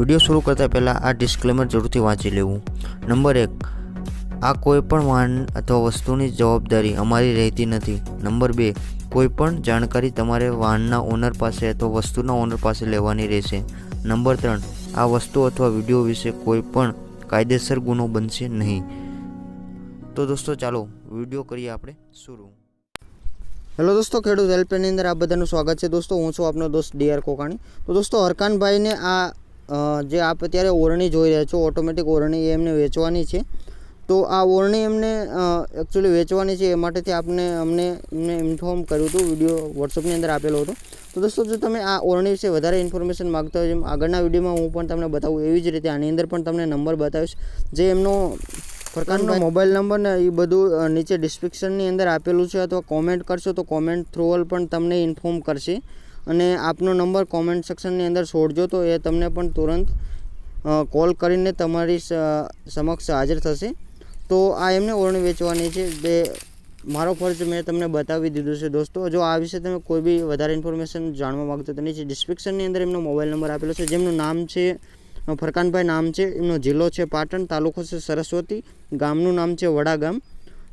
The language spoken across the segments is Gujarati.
વીડિયો શરૂ કરતાં પહેલાં આ ડિસ્ક્લેમર જરૂરથી વાંચી લેવું. નંબર એક, આ કોઈપણ વાહન અથવા વસ્તુની જવાબદારી અમારી રહેતી નથી. નંબર બે કોઈ પણ જાણકારી તમારે વાહનના ઓનર પાસે અથવા વસ્તુના ઓનર પાસે લેવાની રહેશે. નંબર ત્રણ, આ વસ્તુ અથવા વીડિયો વિશે કોઈ પણ કાયદેસર ગુનો બનશે નહીં. તો દોસ્તો ચાલો, વીડિયો કરીએ આપણે શરૂ. હેલો દોસ્તો, ખેડૂત હેલ્પલાઇનની અંદર આ બધાનું સ્વાગત છે. દોસ્તો, હું છું આપનો દોસ્ત ડીઆર કોકાણી. તો દોસ્તો હરકાનભાઈને આ જે આપ અત્યારે ઓરણી જોઈ રહ્યા છો ઓટોમેટિક ઓરણી એમને વેચવાની છે. તો આ ઓરણી એમને એકચ્યુઅલી વેચવાની છે એ માટેથી આપને અમને એમને ઇન્ફોર્મ કર્યું હતું વીડિયો વોટ્સઅપની અંદર આપેલો હતો. તો દોસ્તો જો તમે આ ઓરણી વિશે વધારે ઇન્ફોર્મેશન માગતા હોય જેમ આગળના વિડીયોમાં હું પણ તમને બતાવું એવી જ રીતે આની અંદર પણ તમને નંબર બતાવીશ જે એમનો પ્રકારનો મોબાઈલ નંબર ને એ બધું નીચે ડિસ્ક્રિપ્શનની અંદર આપેલું છે અથવા કોમેન્ટ કરશો તો કોમેન્ટ થ્રુઅલ પણ તમને ઇન્ફોર્મ કરશે. અને આપનો નંબર કોમેન્ટ સેક્શનની અંદર છોડજો તો એ તમને પણ તુરંત કોલ કરીને તમારી સમક્ષ હાજર થશે. તો આ એમને ઓરણી વેચવાની છે. જે મારો ફરજ મેં તમને બતાવી દીધું છે દોસ્તો. જો આ વિશે તમે કોઈ બી વધારે ઇન્ફોર્મેશન જાણવા માગતો તો નીચે ડિસ્ક્રિપ્શનની અંદર એમનો મોબાઈલ નંબર આપેલો છે. જેમનું નામ છે ફરકાનભાઈ નામ છે, એમનો જિલ્લો છે પાટણ, તાલુકો છે સરસ્વતી, ગામનું નામ છે વડા ગામ.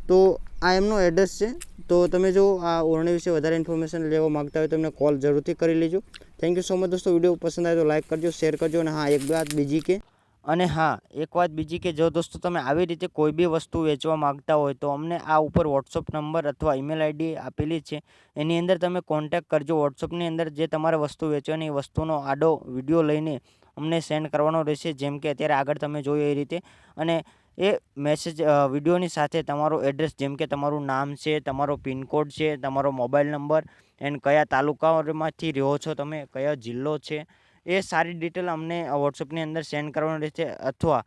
તો આ એમનો એડ્રેસ છે. તો તમે જો આ ઓરણી વિશે વધારે ઇન્ફોર્મેશન લેવા માગતા હોય તો એમને કોલ જરૂરથી કરી લેજો. થેન્ક યુ સો મચ દોસ્તો. વીડિયો પસંદ આવે તો લાઈક કરજો શેર કરજો અને હા, એક વાત બીજી કે અને હા, એક વાત બીજી કે જો દોસ્તો તમે આવી રીતે કોઈ બી વસ્તુ વેચવા માંગતા હોય તો અમને આ ઉપર વોટ્સઅપ નંબર અથવા ઈમેલ આઈડી આપેલી છે. એની અંદર તમે કોન્ટેક્ટ કરજો. વોટ્સઅપની અંદર જે તમારે વસ્તુ વેચવાની વસ્તુનો આડો વીડિયો લઈને અમને સેન્ડ કરવાનો રહેશે. જેમ કે અત્યારે આગળ તમે જોયું એ રીતે. અને એ મેસેજ વિડીયોની સાથે તમારો એડ્રેસ જેમ કે તમારું નામ છે, તમારો પિનકોડ છે, તમારો મોબાઈલ નંબર એન્ડ કયા તાલુકાઓમાંથી રહો છો તમે, કયો જિલ્લો છે, એ સારી ડિટેલ અમને વોટ્સઅપની અંદર સેન્ડ કરવાની રહેશે અથવા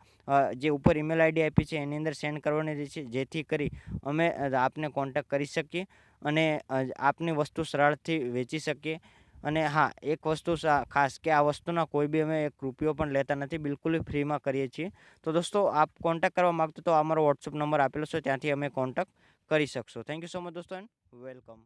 જે ઉપર ઈમેલ આઈડી આપી છે એની અંદર સેન્ડ કરવાની રહેશે, જેથી કરી અમે આપને કોન્ટેક્ટ કરી શકીએ અને આપની વસ્તુ સરળથી વેચી શકીએ. અને હા, એક વસ્તુ ખાસ કે આ વસ્તુના કોઈ બી અમે એક રૂપિયો પણ લેતા નથી, બિલકુલ ફ્રીમાં કરીએ છીએ. તો દોસ્તો, આપ કોન્ટેક્ટ કરવા માગતો તો અમારો વોટ્સઅપ નંબર આપેલો છે, ત્યાંથી અમે કોન્ટેક્ટ કરી શકશો. થેન્ક યુ સો મચ દોસ્તો એન્ડ વેલકમ